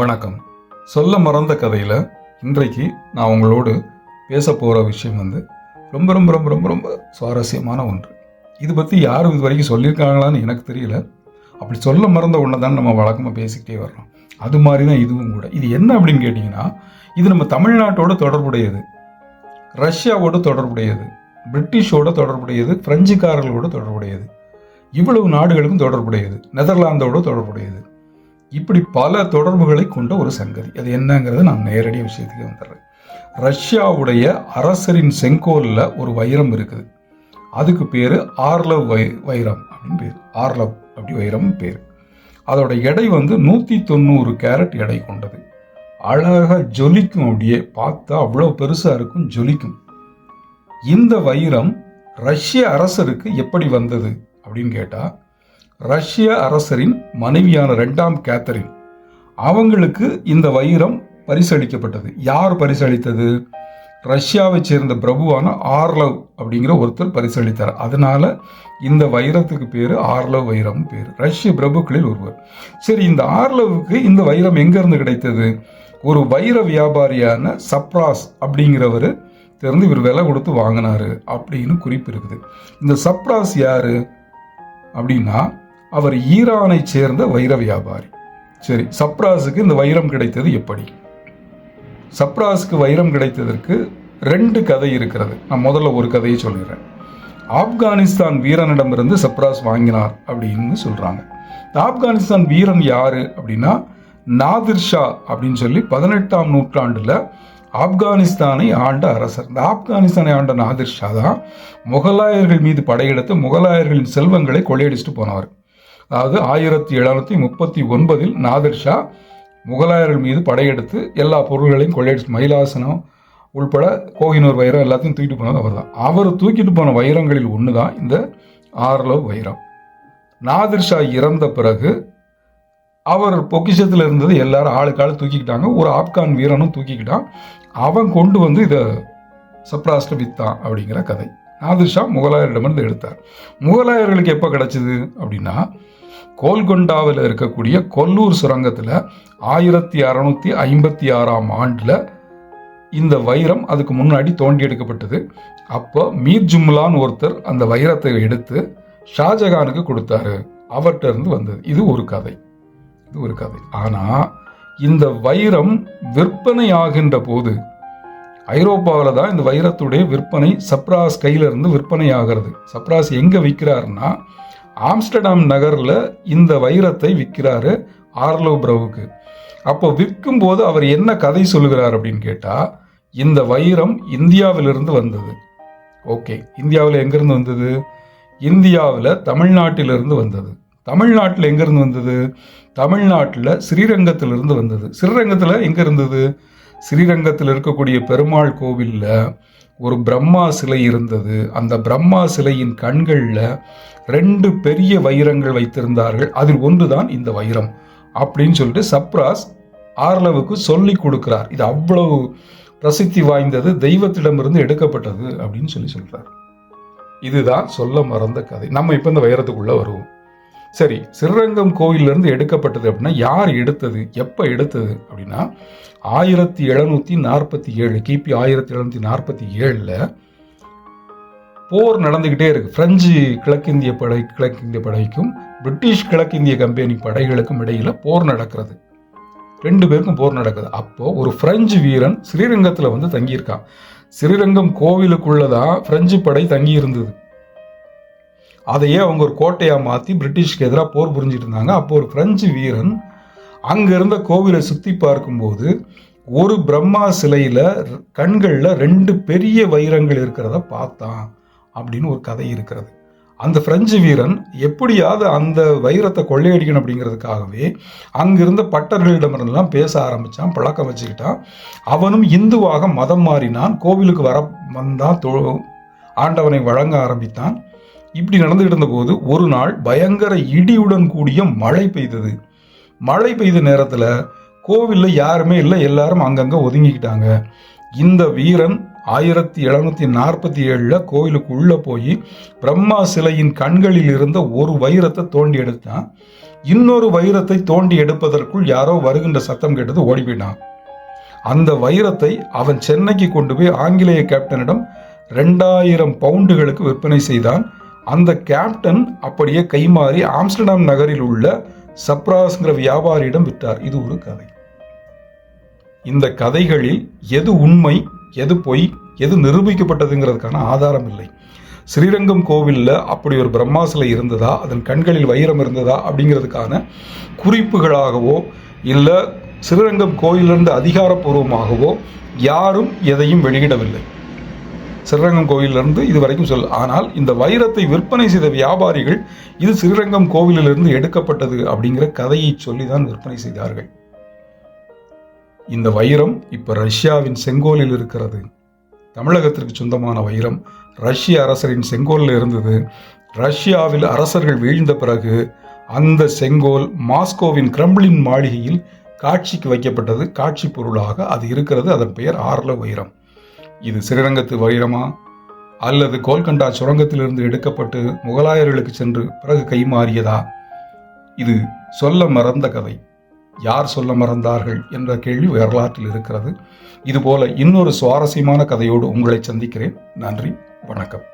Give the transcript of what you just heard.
வணக்கம். சொல்ல மறந்த கதையில் இன்றைக்கு நான் உங்களோடு பேச போகிற விஷயம் வந்து ரொம்ப ரொம்ப ரொம்ப ரொம்ப ரொம்ப சுவாரஸ்யமான ஒன்று. இது பற்றி யாரும் இது வரைக்கும் சொல்லியிருக்காங்களான்னு எனக்கு தெரியல. அப்படி சொல்ல மறந்த ஒன்று தான் நம்ம வழக்கமாக பேசிக்கிட்டே வர்றோம். அது மாதிரி தான் இதுவும் கூட. இது என்ன அப்படின்னு கேட்டிங்கன்னா இது நம்ம தமிழ்நாட்டோட தொடர்புடையது. ரஷ்யாவோட தொடர்புடையது. பிரிட்டிஷோட தொடர்புடையது. பிரெஞ்சுக்காரர்களோட தொடர்புடையது. இவ்வளவு நாடுகளுக்கும் தொடர்புடையது. நெதர்லாந்தோட தொடர்புடையது. இப்படி பல தொடர்புகளை கொண்ட ஒரு சங்கதி. அது என்னங்கிறது நான் நேரடியாக விஷயத்துக்கு வந்துடுறேன். ரஷ்யாவுடைய அரசரின் செங்கோலில் ஒரு வைரம் இருக்குது. அதுக்கு பேர் ஆர்லவ் வை வைரம் அப்படின்னு பேர். ஆர்லவ் அப்படி வைரம் பேர். அதோட எடை வந்து நூற்றி தொண்ணூறு கேரட் எடை கொண்டது. அழகாக ஜொலிக்கும் அப்படியே. பார்த்தா அவ்வளோ பெருசாக இருக்கும் ஜொலிக்கும். இந்த வைரம் ரஷ்ய அரசருக்கு எப்படி வந்தது அப்படின்னு கேட்டால் ரஷ்ய அரசரின் மனைவியான ரெண்டாம் கேத்தரின். அவங்களுக்கு இந்த வைரம் பரிசளிக்கப்பட்டது. யார் பரிசளித்தது? ரஷ்யாவை சேர்ந்த பிரபுவான ஆர்லவ் அப்படிங்கிற ஒருத்தர் பரிசளித்தார். அதனால இந்த வைரத்துக்கு பேர் ஆர்லவ் வைரம் பேர். ரஷ்ய பிரபுக்களில் ஒருவர். சரி இந்த ஆர்லவுக்கு இந்த வைரம் எங்கேருந்து கிடைத்தது? ஒரு வைர வியாபாரியான சப்ராஸ் அப்படிங்கிறவர் திறந்து இவர் விலை கொடுத்து வாங்கினாரு அப்படின்னு குறிப்பு இருக்குது. இந்த சப்ராஸ் யாரு? அப்படின்னா அவர் ஈரானை சேர்ந்த வைர வியாபாரி. சரி சப்ராஸுக்கு இந்த வைரம் கிடைத்தது எப்படி? சப்ராஸுக்கு வைரம் கிடைத்ததற்கு ரெண்டு கதை இருக்கிறது. நான் முதல்ல ஒரு கதையை சொல்லிடுறேன். ஆப்கானிஸ்தான் வீரனிடமிருந்து சப்ராஸ் வாங்கினார் அப்படின்னு சொல்கிறாங்க இந்த ஆப்கானிஸ்தான் வீரன் யார் அப்படின்னா நாதிர் ஷா அப்படின்னு சொல்லி பதினெட்டாம் நூற்றாண்டில் ஆப்கானிஸ்தானை ஆண்ட அரசர். இந்த ஆப்கானிஸ்தானை ஆண்ட நாதிர் ஷா தான் முகலாயர்கள் மீது படையெடுத்து முகலாயர்களின் செல்வங்களை கொள்ளையடிச்சிட்டு போனவர். அதாவது ஆயிரத்தி எழுநூத்தி முப்பத்தி ஒன்பதில் நாதிர் ஷா முகலாயர்கள் மீது படையெடுத்து எல்லா பொருள்களையும் கொள்ளையடிச்சு மயிலாசனம் உள்பட கோகினூர் வைரம் எல்லாத்தையும் தூக்கிட்டு போனது அவர் தான் அவர் தூக்கிட்டு போன வைரங்களில் ஒன்று தான் இந்த ஆர்லோ வைரம். நாதிர் ஷா இறந்த பிறகு அவர் பொக்கிஷத்தில் இருந்தது எல்லாரும் ஆளுக்கு ஆள் தூக்கிக்கிட்டாங்க. ஒரு ஆப்கான் வீரனும் தூக்கிக்கிட்டான். அவன் கொண்டு வந்து இதை சப்ராஸ்ட வித்தான் அப்படிங்கிற கதை. நாதிர் ஷா முகலாயரிடமிருந்து எடுத்தார். முகலாயர்களுக்கு எப்போ கிடச்சிது அப்படின்னா கோல்கொண்டாவில் இருக்கக்கூடிய கொல்லூர் சுரங்கத்தில் ஆயிரத்தி அறநூற்றி ஐம்பத்தி ஆறாம் ஆண்டில் இந்த வைரம் அதுக்கு முன்னாடி தோண்டி எடுக்கப்பட்டது. அப்போ மீர் ஜும்லான்னு ஒருத்தர் அந்த வைரத்தை எடுத்து ஷாஜகானுக்கு கொடுத்தாரு. அவர்கிட்ட இருந்து வந்தது. இது ஒரு கதை. இது ஒரு கதை. ஆனால் இந்த வைரம் விற்பனை ஆகின்ற போது ஐரோப்பாவில் தான் இந்த வைரத்துடைய விற்பனை சப்ராஸ் கையிலிருந்து விற்பனை ஆகிறது சப்ராஸ் எங்கே விற்கிறாருன்னா ஆம்ஸ்டர்டாம் நகரில் இந்த வைரத்தை விற்கிறாரு ஆர்லோ பிரவுக்கு. அப்போ விற்கும் போது அவர் என்ன கதை சொல்லுகிறார் அப்படின்னு கேட்டால் இந்த வைரம் இந்தியாவிலிருந்து வந்தது. ஓகே இந்தியாவில் எங்கேருந்து வந்தது? இந்தியாவில் தமிழ்நாட்டிலிருந்து வந்தது. தமிழ்நாட்டில் எங்கேருந்து வந்தது? தமிழ்நாட்டில் ஸ்ரீரங்கத்திலிருந்து வந்தது. ஸ்ரீரங்கத்தில் எங்கே இருந்தது? ஸ்ரீரங்கத்தில் இருக்கக்கூடிய பெருமாள் கோவிலில் ஒரு பிரம்மா சிலை இருந்தது. அந்த பிரம்மா சிலையின் கண்களில் ரெண்டு பெரிய வைரங்கள் வைத்திருந்தார்கள். அதில் ஒன்றுதான் இந்த வைரம் அப்படின்னு சொல்லிட்டு சப்ராஸ் ஆர்லவுக்கு சொல்லி கொடுக்கிறார். இது அவ்வளவு பிரசித்தி வாய்ந்தது தெய்வத்திடமிருந்து எடுக்கப்பட்டது அப்படின்னு சொல்லி சொல்கிறார் இதுதான் சொல்ல மறந்த கதை. நம்ம இப்போ இந்த வைரத்துக்குள்ளே வருவோம். சரி ஸ்ரீரங்கம் கோயிலிருந்து எடுக்கப்பட்டது அப்படின்னா யார் எடுத்தது? எப்போ எடுத்தது? அப்படின்னா ஆயிரத்தி எழுநூத்தி நாற்பத்தி ஏழு கிபி ஆயிரத்தி எழுநூத்தி நாற்பத்தி ஏழில் போர் நடந்துக்கிட்டே இருக்குது பிரெஞ்சு கிழக்கிந்திய படை கிழக்கிந்திய படைக்கும் பிரிட்டிஷ் கிழக்கிந்திய கம்பெனி படைகளுக்கும் இடையில் போர் நடக்கிறது. ரெண்டு பேருக்கும் போர் நடக்குது. அப்போ ஒரு பிரெஞ்சு வீரன் ஸ்ரீரங்கத்தில் வந்து தங்கியிருக்கான். ஸ்ரீரங்கம் கோவிலுக்குள்ளதான் ஃப்ரெஞ்சு படை தங்கி இருந்தது அதையே அவங்க ஒரு கோட்டையாக மாற்றி பிரிட்டிஷ்க்கு எதிராக போர் புரிஞ்சிட்டு இருந்தாங்க அப்போ ஒரு பிரெஞ்சு வீரன் அங்க இருந்த கோவிலை சுற்றி பார்க்கும்போது ஒரு பிரம்மா சிலையில் கண்களில் ரெண்டு பெரிய வைரங்கள் இருக்கிறத பார்த்தான் அப்படின்னு ஒரு கதை இருக்கிறது. அந்த பிரெஞ்சு வீரன் எப்படியாவது அந்த வைரத்தை கொள்ளையடிக்கணும் அப்படிங்கிறதுக்காகவே அங்கிருந்த பட்டர்களிடமிருந்தெல்லாம் பேச ஆரம்பித்தான் பழக்கம் வச்சுக்கிட்டான். அவனும் இந்துவாக மதம் மாறினான் கோவிலுக்கு வர வந்தான் தொழு ஆண்டவனை வழங்க ஆரம்பித்தான். இப்படி நடந்துகிட்டு இருந்தபோது ஒரு நாள் பயங்கர இடியுடன் கூடிய மழை பெய்தது. மழை பெய்த நேரத்தில் கோவிலில் யாருமே இல்லை எல்லாரும் அங்கங்கே ஒதுங்கிக்கிட்டாங்க. இந்த வீரன் ஆயிரத்தி எழுநூத்தி நாற்பத்தி ஏழில் கோயிலுக்கு போய் பிரம்மா சிலையின் கண்களில் இருந்த ஒரு வைரத்தை தோண்டி எடுத்தான். இன்னொரு வைரத்தை தோண்டி எடுப்பதற்குள் யாரோ வருகின்ற சத்தம் கேட்டது ஓடி போயிட்டான். அந்த வைரத்தை அவன் சென்னைக்கு கொண்டு போய் ஆங்கிலேய கேப்டனிடம் ரெண்டாயிரம் பவுண்டுகளுக்கு விற்பனை செய்தான். அந்த கேப்டன் அப்படியே கைமாறி ஆம்ஸ்டர்டாம் நகரில் உள்ள சப்ராஸ்ங்கிற வியாபாரியிடம் விற்றார் இது ஒரு கதை. இந்த கதைகளில் எது உண்மை எது பொய் எது நிரூபிக்கப்பட்டதுங்கிறதுக்கான ஆதாரம் இல்லை. ஸ்ரீரங்கம் கோவிலில் அப்படி ஒரு பிரம்மா சிலை இருந்ததா அதன் கண்களில் வைரம் இருந்ததா அப்படிங்கிறதுக்கான குறிப்புகளாகவோ இல்லை ஸ்ரீரங்கம் கோயிலிருந்து அதிகாரப்பூர்வமாகவோ யாரும் எதையும் வெளியிடவில்லை. ஸ்ரீரங்கம் கோவிலிருந்து இது வரைக்கும் சொல் ஆனால் இந்த வைரத்தை விற்பனை செய்த வியாபாரிகள் இது ஸ்ரீரங்கம் கோவிலிலிருந்து எடுக்கப்பட்டது அப்படிங்கிற கதையை சொல்லி தான் விற்பனை செய்தார்கள். இந்த வைரம் இப்ப ரஷ்யாவின் செங்கோலில் இருக்கிறது. தமிழகத்திற்கு சொந்தமான வைரம். ரஷ்ய அரசரின் செங்கோலில் இருந்தது. ரஷ்யாவில் அரசர்கள் வீழ்ந்த பிறகு அந்த செங்கோல் மாஸ்கோவின் கிரம்ளின் மாளிகையில் காட்சிக்கு வைக்கப்பட்டது. காட்சி பொருளாக அது இருக்கிறது. அதன் பெயர் ஆர்ல வைரம். இது ஸ்ரீரங்கத்து வைரமா அல்லது கோல்கண்டா சுரங்கத்திலிருந்து எடுக்கப்பட்டு முகலாயர்களுக்கு சென்று பிறகு கைமாறியதா இது சொல்ல மறந்த கதை. யார் சொல்ல மறந்தார்கள் என்ற கேள்வி வரலாற்றில் இருக்கிறது. இதுபோல இன்னொரு சுவாரஸ்யமான கதையோடு உங்களை சந்திக்கிறேன். நன்றி வணக்கம்.